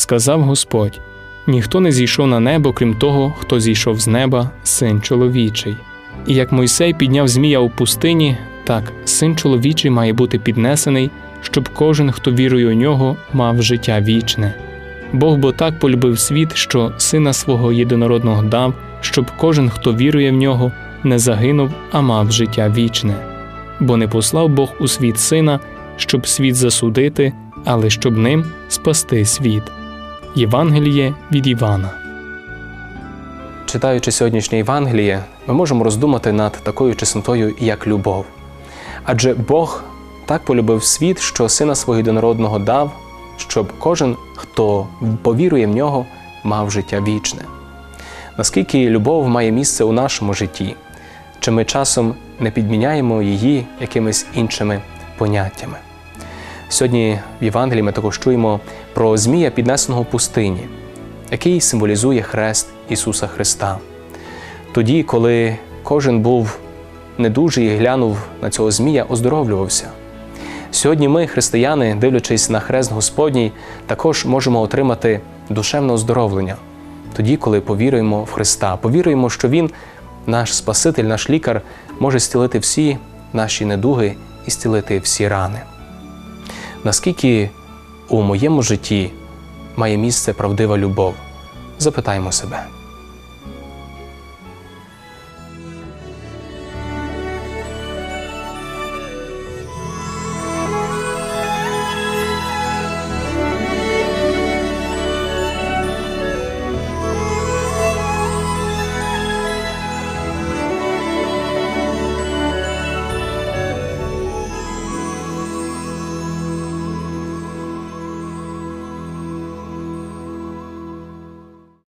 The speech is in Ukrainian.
сказав Господь: ніхто не зійшов на небо, крім того, хто зійшов з неба, син чоловічий. І як Мойсей підняв змія у пустині, так син чоловічий має бути піднесений, щоб кожен, хто вірує у нього, мав життя вічне. Бог бо так полюбив світ, що сина свого єдинородного дав, щоб кожен, хто вірує в нього, не загинув, а мав життя вічне. Бо не послав Бог у світ сина, щоб світ засудити, але щоб ним спасти світ. Євангеліє від Івана. Читаючи сьогоднішнє Євангеліє, ми можемо роздумати над такою чеснотою, як любов. Адже Бог так полюбив світ, що сина свого єдинородного дав, щоб кожен, хто повірує в нього, мав життя вічне. Наскільки любов має місце у нашому житті, чи ми часом не підміняємо її якимись іншими поняттями? Сьогодні в Євангелії ми також чуємо про Змія, піднесеного в пустині, який символізує хрест Ісуса Христа. Тоді, коли кожен був недужий і глянув на цього Змія, оздоровлювався. Сьогодні ми, християни, дивлячись на хрест Господній, також можемо отримати душевне оздоровлення, тоді, коли повіруємо в Христа, повіруємо, що Він, наш Спаситель, наш лікар, може зцілити всі наші недуги і зцілити всі рани. Наскільки у моєму житті має місце правдива любов? Запитаємо себе.